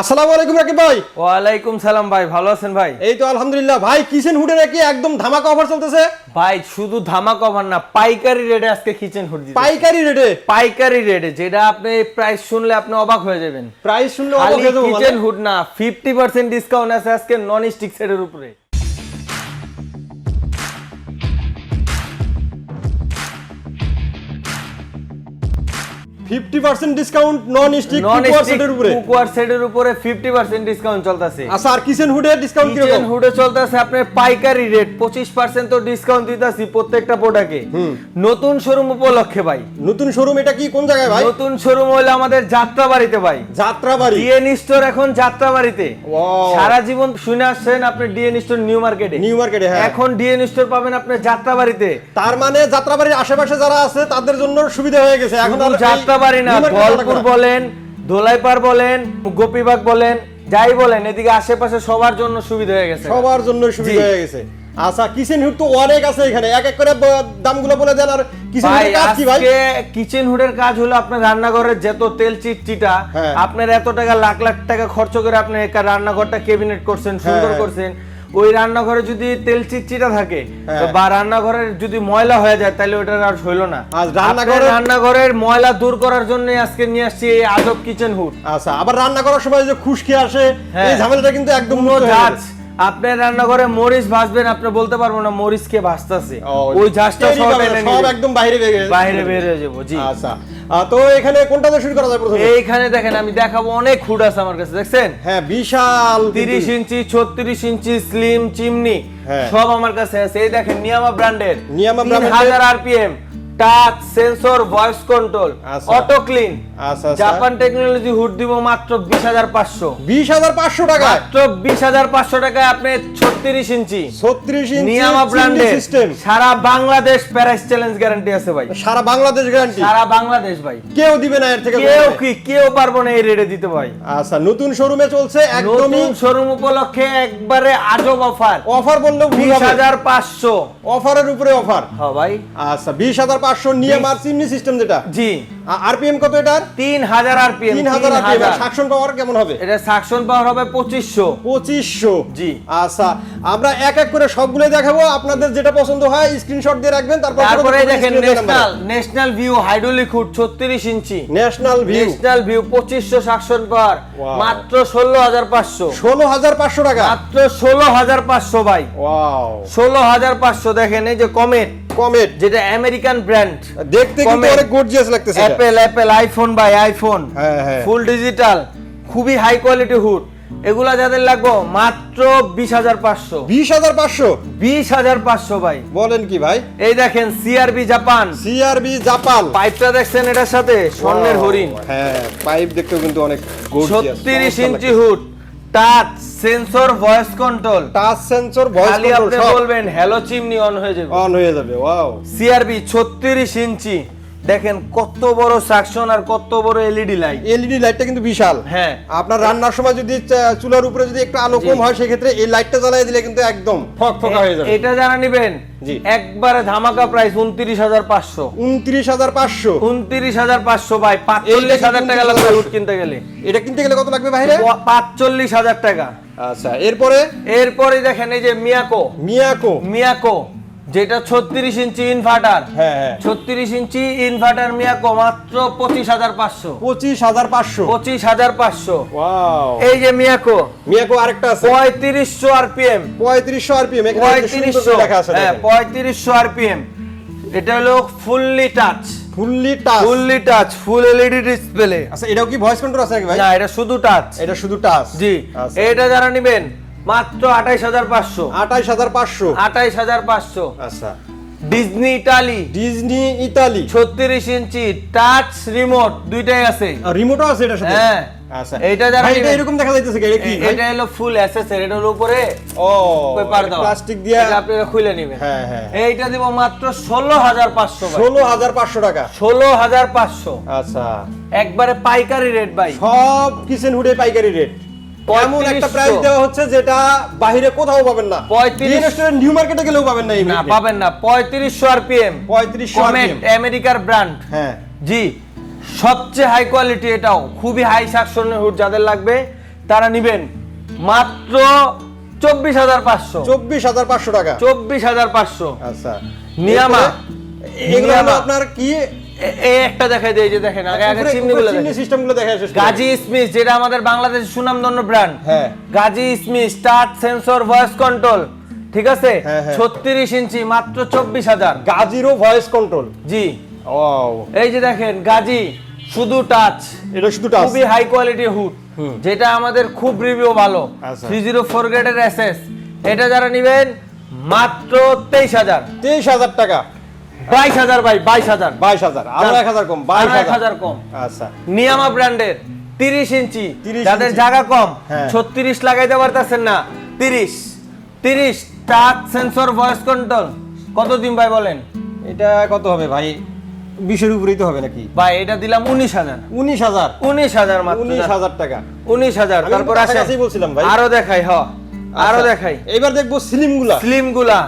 আসসালামু আলাইকুম রাকিব ভাই। ওয়ালাইকুম সালাম ভাই ভালো আছেন ভাই? এই তো আলহামদুলিল্লাহ। ভাই কিচেন হুডে নাকি একদম ধামাকা অফার চলতেছে? ভাই শুধু ধামাকা অফার না পাইকারি রেটে আজকে কিচেন হুড পাইকারি রেটে পাইকারি রেটে যেটা আপনি প্রাইস শুনলে আপনি অবাক হয়ে যাবেন। প্রাইস শুনলে অবাক হয়ে যাব মানে। কিচেন হুড না ফিফটি পার্সেন্ট ডিসকাউন্ট আছে আজকে নন স্টিক সেটের উপরে। Fifty percent discount non stick সেটের উপরে। কুকওয়ার সেটের উপরে ফিফটি পার্সেন্ট ডিসকাউন্ট চলতেছে। আচ্ছা আর কিচেন হুডে ডিসকাউন্ট কিচেন হুডে চলতেছে আপনার পাইকারি রেট পঁচিশ পার্সেন্ট তো ডিসকাউন্ট দিতেছি প্রত্যেকটা প্রোডাক্টে নতুন শোরুম উপলক্ষে ভাই। নতুন শোরুম এটা কি? কোন জায়গায় ভাই? নতুন শোরুম হইল আমাদের যাত্রাবাড়িতে ভাই। যাত্রাবাড়ি। ডিএন স্টোর এখন যাত্রাবাড়িতে. সারা জীবন শুনে আসছেন আপনি ডিএন স্টোর নিউ মার্কেটে নিউ মার্কেটে হ্যাঁ। এখন ডিএন স্টোর পাবেন আপনি যাত্রাবাড়িতে। তার মানে যাত্রাবাড়ির আশেপাশে যারা আছে তাদের জন্য সুবিধা হয়ে গেছে। এখন শুধু এই না না। বলেন দোলাইপাড় বলেন গোপীবাগ বলেন যাই বলেন এদিকে আশেপাশে সবার জন্য সুবিধা হয়ে গেছে সবার জন্য সুবিধা হয়ে গেছে আচ্ছা কিচেন হুড তো অনেক আছে এখানে এক এক করে দামগুলো বলে দেন আর কিচেন হুডের কাজ কি ভাই কিচেন হুডের কাজ হলো আপনার রান্নাঘরের যত তেল চিটচিটা হ্যাঁ। আপনার এত টাকা লাখ লাখ টাকা খরচ করে আপনি একটা রান্নাঘরটা কেবিনেট করছেন সুন্দর হ্যাঁ। করছেন ওই রান্নাঘরে যদি তেল চিটচিটা থাকে হ্যাঁ। বা রান্নাঘরের যদি ময়লা হয়ে যায় তাহলে ওটা আর হইল না আপনার রান্নাঘরের- রান্নাঘরের ময়লা দূর করার জন্য আজকে নিয়ে আসছি এই আদব কিচেন হুড আচ্ছা আবার রান্না করার সময় যে খুশকি আসে হ্যাঁ। এই ঝামেলাটা কিন্তু একদম কোনো আপনার রান্নাঘরে মরিচ ভাজবেন আপনি বলতে পারব না মরিচ কে ভাজতেছে। ওই সব একদম বাইরে বাইরে বের হয়ে যাব জি। আচ্ছা। তো এখানে কোনটা দিয়ে শুরু করা যায় প্রথমে? এইখানে দেখেন আমি দেখাবো অনেক হুড আছে আমার কাছে দেখছেন? হ্যাঁ বিশাল তিরিশ ইঞ্চি ছত্রিশ ইঞ্চি স্লিম চিমনি হ্যাঁ। সব আমার কাছে আছে। এই দেখেন নিয়ামা ব্র্যান্ডের। নিয়ামা brand-এর- হাজার RPM touch sensor voice control. Auto clean Japan technology hood দিব মাত্র বিশ হাজার পাঁচশো। বিশ হাজার পাঁচশো টাকা মাত্র বিশ হাজার পাঁচশো টাকায় আপনি ছত্রিশ ইঞ্চি। ছত্রিশ নিয়ামা ইঞ্চি ব্র্যান্ডের সিস্টেম সারা বাংলাদেশ প্যারাইস চ্যালেঞ্জ গ্যারান্টি আছে ভাই। সারা বাংলাদেশ গ্যারান্টি সারা বাংলাদেশ ভাই। কেউ দিবে না এর থেকে কেউ কি কেউ পারব না এই রেটে দিতে ভাই। আচ্ছা নতুন শোরুমে চলছে একদমই নতুন শোরুম উপলক্ষে একবারে আজব অফার অফার বললেও বিশ হাজার পাঁচশো। অফারের উপরে অফার হ্যাঁ ভাই। আচ্ছা বিশ হাজার পাঁচশো নিয়ে মার চিমনি সিস্টেম যেটা। জি। আরপিএম কত এটার? তিন হাজার আরপিএম তিন হাজার আরপিএম সাকশন পাওয়ার কেমন হবে? এটা সাকশন পাওয়ার হবে পঁচিশশো। পঁচিশশো। জি। আচ্ছা আমরা এক এক করে সবগুলো দেখাবো। আপনাদের যেটা পছন্দ হয় স্ক্রিনশট দিয়ে রাখবেন তারপর তারপরে দেখেন national national view hydraulic hood ছত্রিশ inch. National view national view পঁচিশশো সাকশন পাওয়ার মাত্র ষোলো হাজার পাঁচশো। ষোলো হাজার পাঁচশো টাকা। মাত্র ষোলো হাজার পাঁচশো ভাই। ওয়াও ষোলো হাজার পাঁচশো দেখেন এই যে কমেট কমেট যেটা আমেরিকান ব্র্যান্ড দেখতে কিন্তু। অনেক গর্জিয়াস লাগতেছে। অ্যাপেল অ্যাপেল আইফোন ভাই আইফোন ফুল ডিজিটাল খুবই হাই কোয়ালিটি হুড এগুলা যাদের লাগবো মাত্র বিশ হাজার পাঁচশো। বিশ হাজার পাঁচশো? বিশ হাজার পাঁচশো ভাই। বলেন কি ভাই? এই দেখেন সিআরবি জাপান সিআরবি জাপান পাইপটা দেখছেন এটার সাথে? স্বর্ণের হরিণ। হ্যাঁ পাইপ দেখতেও কিন্তু অনেক ছত্রিশ inch hood touch sensor voice control touch sensor voice control আপনি বলবেন হ্যালো চিমনি অন হয়ে যাবে। অন হয়ে যাবে ওয়াও সিআরবি ছত্রিশ ইঞ্চি। দেখেন কত বড় সাকশন আর কত বড় এলইডি লাইট এলইডি লাইটটা কিন্তু বিশাল। হ্যাঁ। আপনার রান্নার সময় যদি চুলার উপরে যদি একটু আলো কম হয় সেক্ষেত্রে এই লাইটটা জ্বালিয়ে দিলে কিন্তু একদম ফক ফকা হয়ে যাবে। এটা যারা নিবেন। একবারে ধামাকা প্রাইস উনত্রিশ হাজার পাঁচশো। উনত্রিশ হাজার পাঁচশো। উনত্রিশ হাজার পাঁচশো ভাই পাঁচচল্লিশ হাজার টাকা লাগবে হুড কিনতে গেলে। এটা কিনতে গেলে কত লাগবে বাইরে পাঁচচল্লিশ হাজার টাকা। আচ্ছা এরপরে? এরপরে দেখেন এই যে মিয়াকো। মিয়াকো। মিয়াকো। যেটা ছত্রিশ ইঞ্চি ইনভার্টার হ্যাঁ হ্যাঁ। ছত্রিশ ইঞ্চি ইনভার্টার মিয়াকো মাত্র পঁচিশ হাজার পাঁচশো। পঁচিশ হাজার পাঁচশো। পঁচিশ হাজার পাঁচশো। ওয়াও। এই যে মিয়াকো মিয়াকো আরেকটা আছে। পঁয়ত্রিশশো আরপিএম। পঁয়ত্রিশশো আরপিএম পঁয়ত্রিশশো। হ্যাঁ পঁয়ত্রিশশো আরপিএম। এটা হলো fully touch fully touch fully touch full LED display আচ্ছা এটাও কি ভয়েস কন্ট্রোল আছে ভাই? না এটা শুধু টাচ এটা শুধু টাচ জি। আচ্ছা। এটা যারা নেবেন মাত্র আঠাইশ হাজার পাঁচশো। আঠাইশ হাজার পাঁচশো। আঠাইশ হাজার পাঁচশো। আচ্ছা। Disney Italy Disney Italy. ছত্রিশ ইঞ্চি টাচ রিমোট দুইটাই আছে। রিমোটও আছে এটার সাথে? হ্যাঁ। আচ্ছা। এইটা যারা এটা এরকম দেখা যাইতেছে এটা কি? এটা হলো ফুল অ্যাসেসরি এটা হলো উপরে ও পেপার প্লাস্টিক দিয়া এটা আপনারা খুলে নেবেন। হ্যাঁ হ্যাঁ। এইটা দিব মাত্র ষোলো হাজার পাঁচশো ষোলো হাজার পাঁচশো টাকা। ষোলো হাজার পাঁচশো। আচ্ছা। একবারে পাইকারি রেট ভাই। সব কিচেন হুডে পাইকারি রেট এমন একটা প্রাইস দেওয়া হচ্ছে যেটা বাইরে কোথাও পাবেন না। 35 নিউ মার্কেটে গেলেও পাবেন না না পাবেন না। পঁয়ত্রিশশো আরপিএম। পঁয়ত্রিশশো আমেরিকার ব্র্যান্ড হ্যাঁ। জি সবচেয়ে হাই কোয়ালিটি এটাও। খুবই হাই হুড যাদের লাগবে তারা নিবেন মাত্র চব্বিশ হাজার পাঁচশো। চব্বিশ হাজার পাঁচশো টাকা। চব্বিশ হাজার পাঁচশো। আচ্ছা। নিয়ামা। এগুলো নিয়ামা। আপনার কি এই একটা দেখাই দেয় যে দেখেন আগে আগে চিমনিগুলো দেখেন। সিস্টেমগুলো দেখা শেষ। গাজী স্মিথ যেটা আমাদের বাংলাদেশের সুনামধন্য ব্র্যান্ড হ্যাঁ। Gazi Smith touch sensor voice control ঠিক আছে? হ্যাঁ, হ্যাঁ। ছত্রিশ ইঞ্চি মাত্র চব্বিশ হাজার। গাজিরও ভয়েস কন্ট্রোল জি। ওয়াও এই যে দেখেন গাজী শুধু টাচ এটা শুধু টাচ খুবই হাই কোয়ালিটি হুড যেটা আমাদের খুব রিভিউ ভালো। আচ্ছা। থ্রি জিরো ফোর গ্রেডের এসএস এটা যারা নিবেন মাত্র তেইশ হাজার। তেইশ হাজার টাকা। বাইশ হাজার ভাই বাইশ হাজার। বাইশ হাজার আরও এক হাজার কম বাইশ হাজার। কম। আচ্ছা। নিয়ামা ব্র্যান্ডের তিরিশ ইঞ্চি যাদের জায়গা কম। ছত্রিশ লাগাইতে পারতেছেন না তিরিশ। তিরিশ টাচ সেন্সর ভয়েস কন্ট্রোল কত দিন ভাই বলেন? এটা কত হবে ভাই? বিশের উপরেই তো হবে নাকি? ভাই এটা দিলাম উনিশ হাজার। উনিশ হাজার। উনিশ হাজার মাত্র উনিশ হাজার টাকা। উনিশ হাজার তারপর আসে বলছিলাম ভাই। আরও দেখাই হ। আরও আচ্ছা, দেখাই। এবার দেখব স্লিমগুলা। স্লিমগুলা।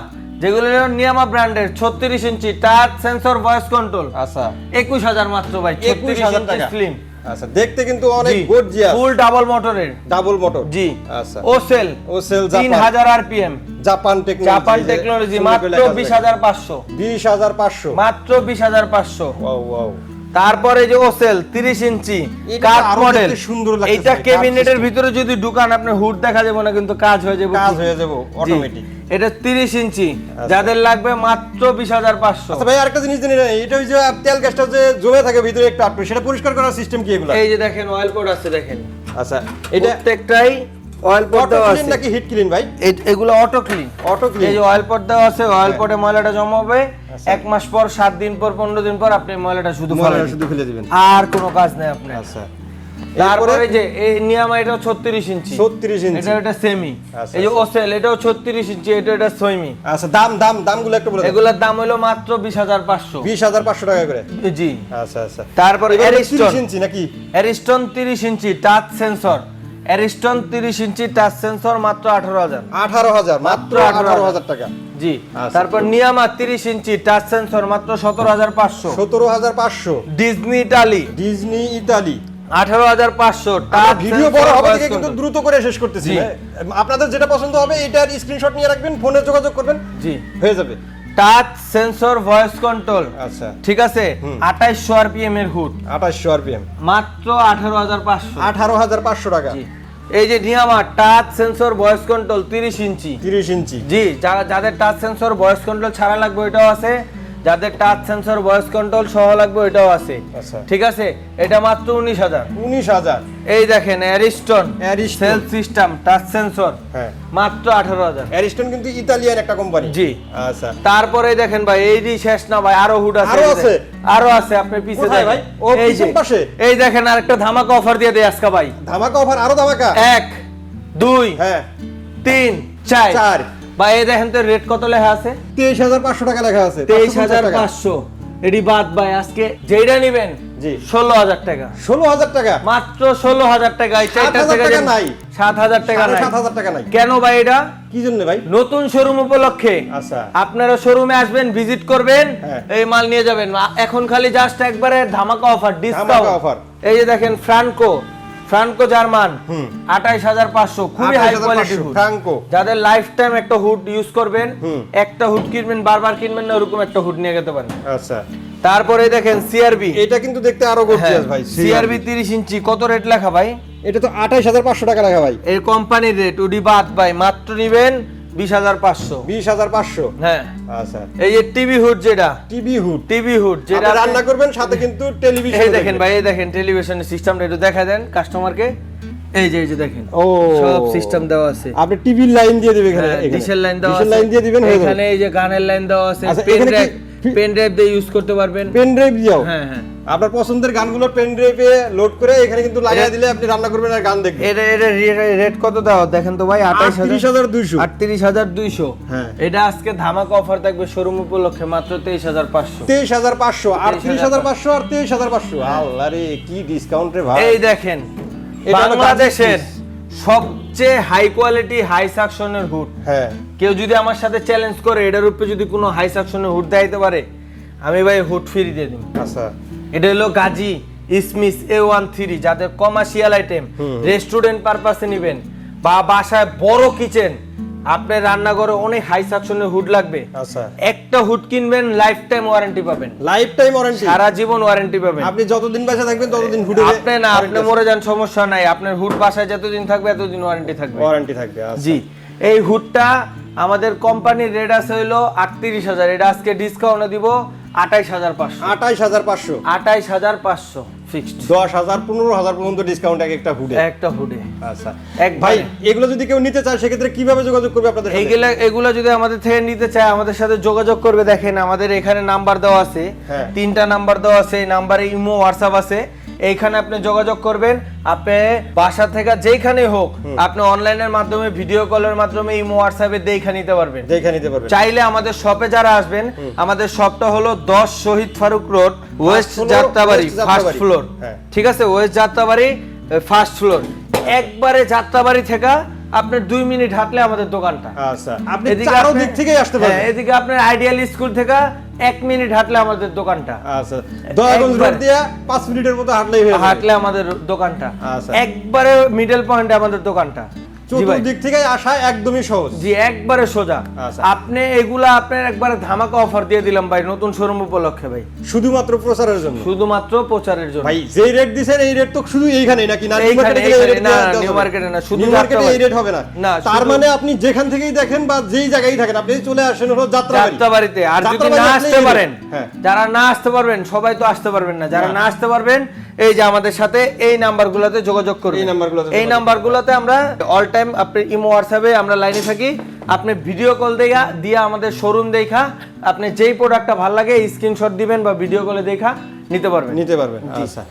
যেগুলো নিয়ামা ব্র্যান্ডের ছত্রিশ inch touch sensor voice control আচ্ছা। একুশ হাজার মাত্র ভাই ছত্রিশ হাজার টাকা। স্লিম আচ্ছা দেখতে কিন্তু অনেক গর্জিয়াস ফুল ডাবল মোটরের ডাবল মোটর জি। আচ্ছা। ও সেল ও সেল তিন জাপান হাজার RPM Japan technology Japan technology মাত্র বিশ হাজার পাঁচশো। বিশ হাজার পাঁচশো। মাত্র বিশ হাজার পাঁচশো। ওয়াও ওয়াও তারপরে যে ওসেল তিরিশ ইঞ্চি এটা কাঠ আরও মডেল সুন্দর লাগতেছে। এইটা ভাই, ক্যাবিনেটের ভিতরে যদি ঢুকান আপনি হুড দেখা যাবে না কিন্তু কাজ হয়ে যাবে। কাজ হয়ে যাব অটোমেটিক এটা তিরিশ ইঞ্চি। যাদের লাগবে মাত্র বিশ হাজার পাঁচশো। আচ্ছা ভাই আরেকটা জিনিস জানি না এটা ওই যে তেল গ্যাসটা যে জমে থাকে ভিতরে একটু আটকে সেটা পরিষ্কার করার সিস্টেম কি এগুলো? এই যে দেখেন অয়েল পোর্ট আছে দেখেন। আচ্ছা এটা প্রত্যেকটাই অয়েল অটো দেওয়া আছে। নাকি হিট ক্লিন ভাই? এগুলো অটো ক্লিন অটো এই যে অয়েল পট দেওয়া আছে অয়েল পটে ময়লাটা জমা হবে আচ্ছা। এক মাস পর সাত দিন পর পনেরো দিন পর আপনি ময়লাটা শুধু শুধু ফেলে দিবেন। আর কোনো কাজ নেই আপনার। আচ্ছা। তারপরে যে এই নিয়ামা এটাও ছত্রিশ ইঞ্চি। 36 ইঞ্চি। এটা এটা সেমি আচ্ছা, এই যে ওসেল এটাও ছত্রিশ ইঞ্চি এটা এটা সেমি আচ্ছা দাম দাম দামগুলো একটু বলে এগুলোর দাম হলো মাত্র বিশ হাজার পাঁচশো। বিশ হাজার পাঁচশো টাকা করে? জি। আচ্ছা আচ্ছা। তারপরে অ্যারিস্টন 30 ইঞ্চি নাকি? অ্যারিস্টন তিরিশ ইঞ্চি টাচ সেন্সর অ্যারিস্টন তিরিশ ইঞ্চি টাচ সেন্সর মাত্র আঠারো হাজার। আঠারো হাজার মাত্র মাত্র আঠারো হাজার। টাকা। জি আচ্ছা। তারপর নিয়ামা তিরিশ ইঞ্চি টাচ সেন্সর মাত্র সতেরো হাজার পাঁচশো। সতেরো হাজার পাঁচশো। ডিজনি ইতালি ডিজনি ইতালি আঠারো হাজার পাঁচশো ভিডিও বড় হবে থেকে কিন্তু দ্রুত করে শেষ করতেছি। হ্যাঁ? আপনাদের যেটা পছন্দ হবে এটার স্ক্রিনশট নিয়ে রাখবেন ফোনে যোগাযোগ করবেন জি। হয়ে যাবে। টাচ সেন্সর ভয়েস কন্ট্রোল আচ্ছা। ঠিক আছে? আঠাইশশো আরপিএম এর হুড। আঠাশশো আরপিএম। মাত্র আঠারো হাজার পাঁচশো। আঠারো হাজার পাঁচশো টাকা। জি। এই যে নিয়ামা টাচ সেন্সর ভয়েস কন্ট্রোল তিরিশ ইঞ্চি। তিরিশ ইঞ্চি। জি যারা যাদের টাচ সেন্সর ভয়েস কন্ট্রোল ছাড়া লাগবে ওইটাও আছে। যাদের টাচ সেন্সর ভয়েস কন্ট্রোল সহ লাগবে ওইটাও আছে। আচ্ছা। ঠিক আছে? এটা মাত্র উনিশ হাজার। উনিশ হাজার। এই দেখেন Ariston. Self system touch sensor হ্যাঁ। মাত্র আঠারো হাজার। অ্যারিস্টন কিন্তু ইতালিয়ান একটা কোম্পানি জি। আচ্ছা। তারপরে দেখেন ভাই এই যে শেষ না ভাই আরও হুড আছে। আরও আছে? আরও আছে আপনি পিছে দেখেন। ভাই? ও, পিছন পাশে? এই দেখেন আরেকটা ধামাকা অফার দিয়ে দেয় আজকে ভাই। ধামাকা অফার আরও ধামাকা? এক দুই হ্যাঁ। তিন চার। চার। ভাই এই দেখেন তো রেট কত লেখা আছে? তেইশ হাজার পাঁচশো টাকা লেখা আছে তেইশ হাজার পাঁচশো। এটি বাদ ভাই আজকে যেইটা নিবেন জি। ষোলো হাজার টাকা। ষোলো হাজার টাকা? মাত্র ষোলো হাজার টাকা টাকা নাই। সাত হাজার টাকা নাই। সাত হাজার টাকা নাই। কেন ভাই এটা? কি জন্য ভাই? নতুন শোরুম উপলক্ষে। আচ্ছা। আপনারা শোরুমে আসবেন ভিজিট করবেন হ্যাঁ। এই মাল নিয়ে যাবেন। এখন খালি জাস্ট একবারে ধামাকা অফার ডিসকাউন্ট অফার এই যে দেখেন ফ্রান্কো ফ্রান্কো জার্মান। আঠাইশ হাজার পাঁচশো খুবই হাই 28,500 কোয়ালিটি ফ্রাঙ্কো। যাদের লাইফ টাইম একটা হুড ইউজ করবেন একটা হুড কিনবেন বারবার কিনবেন না ওরকম একটা হুড নিয়ে যেতে পারেন। আচ্ছা। তারপরে দেখেন সিআরবি এটা কিন্তু দেখতে আরও গর্জিয়াস ভাই সিআরবি তিরিশ ইঞ্চি কত রেট লেখা ভাই? এটা তো আঠাইশ হাজার পাঁচশো টাকা লেখা ভাই। এর কোম্পানির রেট উডি বাদ ভাই মাত্র নিবেন বিশ হাজার পাঁচশো। বিশ হাজার পাঁচশো? হ্যাঁ। আচ্ছা। এই যে টিভি হুড যেটা টিভি হুড। টিভি হুড যেটা রান্না করবেন সাথে কিন্তু টেলিভিশন এই দেখেন ভাই এই দেখেন টেলিভিশনের সিস্টেমটা একটু দেখা দেন কাস্টমারকে এই যে এই যে দেখেন ও। সব সিস্টেম দেওয়া আছে। আপনি টিভির লাইন দিয়ে দিবেন এখানে হ্যাঁ, এখানে। ডিশের লাইন দেওয়া আছে। লাইন দিয়ে দিবেন এখানে এই যে গানের লাইন দেওয়া আছে আচ্ছা, পেন ড্রাইভ পেন ড্রাইভ দিয়ে ইউজ করতে পারবেন। পেন ড্রাইভ দিও হ্যাঁ হ্যাঁ। আপনার পছন্দের গানগুলো পেন ড্রাইভে লোড করে এখানে কিন্তু লাগিয়ে দিলে আপনি রান্না করবেন আর গান দেখবেন। এটা এটা রেট কত দেওয়া? দেখেন তো ভাই আঠাইশ আটত্রিশ হাজার দুইশো। আটত্রিশ হাজার দুইশো। হ্যাঁ। এটা আজকে ধামাকা অফার থাকবে শোরুম উপলক্ষে মাত্র তেইশ হাজার পাঁচশো। তেইশ হাজার পাঁচশো আটত্রিশ হাজার পাঁচশো আর তেইশ হাজার পাঁচশো। আল্লাহ রে কি ডিসকাউন্ট রে ভাই। এই দেখেন বাংলাদেশের গাজী সবচেয়ে হাই কোয়ালিটি হাই সাকশনের হুড। হ্যাঁ। কেউ যদি আমার সাথে চ্যালেঞ্জ করে এটার উপরে যদি কোনো হাই সাকশনের হুড দেখাইতে পারে আমি ভাই হুড ফ্রি দিয়ে দিই আচ্ছা। এটা হলো Gazi Smith A one three যাদের কমার্শিয়াল আইটেম রেস্টুরেন্ট পারপাসে নেবেন বা বাসায় বড় কিচেন আপনার রান্নাঘরে অনেক হাই সাকশনের হুড লাগবে। আচ্ছা। একটা হুড কিনবেন লাইফ টাইম ওয়ারেন্টি পাবেন। লাইফ টাইম ওয়ারেন্টি সারা জীবন ওয়ারেন্টি পাবেন। আপনি যতদিন বাসায় থাকবেন ততদিন হুড আপনি না আপনি মরে যান সমস্যা নাই। আপনার হুড বাসায় যতদিন থাকবে এতদিন ওয়ারেন্টি থাকবে। ওয়ারেন্টি থাকবে আচ্ছা। জি। এই হুডটা আমাদের কোম্পানির রেট আছে হইল আটত্রিশ হাজার। এটা আজকে ডিসকাউন্টে দিব। আঠাইশ হাজার পাঁচশো। আঠাইশ হাজার পাঁচশো। আঠাইশ হাজার পাঁচশো ফিক্সড দশ হাজার পনেরো হাজার পর্যন্ত ডিসকাউন্ট এক একটা হুডে একটা হুডে আচ্ছা। এক ভাই এগুলো যদি কেউ নিতে চায় সেক্ষেত্রে কীভাবে যোগাযোগ করবে আপনাদের? এইগুলা এগুলা যদি আমাদের থেকে নিতে চায় আমাদের সাথে যোগাযোগ করবে। দেখেন আমাদের এখানে নাম্বার দেওয়া আছে। হ্যাঁ। তিনটা নাম্বার দেওয়া আছে। এই নাম্বারে ইমো হোয়াটসঅ্যাপ আছে। এইখানে আপনি যোগাযোগ করবেন। আপনি বাসা থেকে যেখানে হোক আপনি অনলাইনের মাধ্যমে ভিডিও কলের মাধ্যমে ইমো হোয়াটসঅ্যাপে দেখে নিতে পারবেন। দেখে নিতে পারবেন। চাইলে আমাদের শপে যারা আসবেন আমাদের শপটা হলো দশ Shahid Faruk road west Jatrabari first floor হ্যাঁ। ঠিক আছে? ওয়েস্ট যাত্রাবাড়ি ফার্স্ট ফ্লোর একবারে যাত্রাবাড়ি থেকে আপনার দুই মিনিট হাঁটলে আমাদের দোকানটা। আচ্ছা। আপনি এদিকে চারো দিক থেকেই আসতে হ্যাঁ, পারবেন। এদিকে আপনার আইডিয়াল স্কুল থেকে এক মিনিট হাঁটলে আমাদের দোকানটা আচ্ছা দয়াগঞ্জ রোড একবারে। দিয়া পাঁচ মিনিটের মতো হাঁটলেই হাঁটলে আমাদের দোকানটা আচ্ছা। একবারে মিডল পয়েন্টে আমাদের দোকানটা চতুর্দিক থেকে আসা একদমই সহজ। জি একবারে সোজা। আচ্ছা। আপনি এগুলা আপনার একবারে ধামাকা অফার দিয়ে দিলাম ভাই নতুন শোরুম উপলক্ষে ভাই। শুধুমাত্র প্রচারের জন্য? শুধুমাত্র প্রচারের জন্য। ভাই যেই রেট দিছেন এই রেট তো শুধু এইখানেই নাকি? না নিউ মার্কেটে না, শুধু মার্কেটে এই রেট হবে না। না, তার মানে আপনি যেখান থেকেই দেখেন বা যেই জায়গায় থাকেন আপনি চলে আসেন হলো যাত্রাবাড়ি যাত্রাবাড়িতে আর যদি না আসতে পারেন হ্যাঁ। যারা না আসতে পারবেন সবাই তো আসতে পারবেন না। যারা না। আসতে পারবেন এই যে আমাদের সাথে এই নাম্বারগুলোতে যোগাযোগ করবেন এই নাম্বারগুলোতে এই নাম্বারগুলোতে আমরা অল টাইম আপনি ইমো হোয়াটসঅ্যাপে আমরা লাইনে থাকি। আপনি ভিডিও কল দেখা দিয়ে আমাদের শোরুম দেখা আপনি যেই প্রোডাক্টটা ভালো লাগে স্ক্রিনশট দিবেন বা ভিডিও কলে দেখা নিতে পারবেন। নিতে পারবেন আচ্ছা।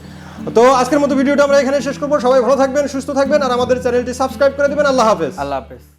তো আজকের মতো ভিডিওটা আমরা এখানে শেষ করব। সবাই ভালো থাকবেন সুস্থ থাকবেন আর আমাদের চ্যানেলটি সাবস্ক্রাইব করে দেবেন। আল্লাহ হাফেজ। আল্লাহ হাফেজ।